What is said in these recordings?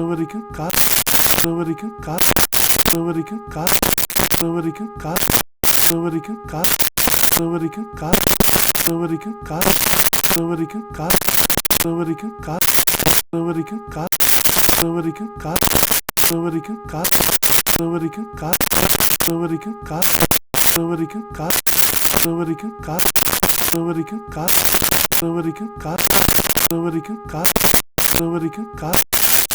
வரைக்கும் கா வர்ற வரைக்கும் கா வர்ற வரைக்கும் கா வர்ற வரைக்கும் கா வர்ற வரைக்கும் கா வர்ற வரைக்கும் கா வர்ற வரைக்கும் கா வர்ற வரைக்கும் கா வர்ற வரைக்கும் கா வர்ற வரைக்கும் கா வர்ற வரைக்கும் கா வர்ற வரைக்கும் கா வர்ற வரைக்கும் கா வர்ற வரைக்கும் கா வர்ற வரைக்கும் கா வர்ற வரைக்கும் கா வர்ற வரைக்கும் கா வர்ற வரைக்கும் கா வர்ற வரைக்கும் கா வர்ற வரைக்கும் கா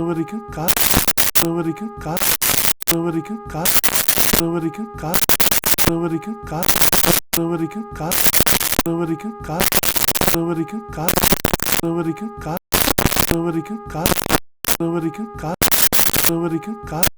வரைக்கும் கா வரைக்கும் கா வரைக்கும் கா வரைக்கும் கா வரைக்கும் கா வரைக்கும் கா வரைக்கும் கா வரைக்கும் கா வரைக்கும் கா வரைக்கும் கா வரைக்கும் கா வரைக்கும் கா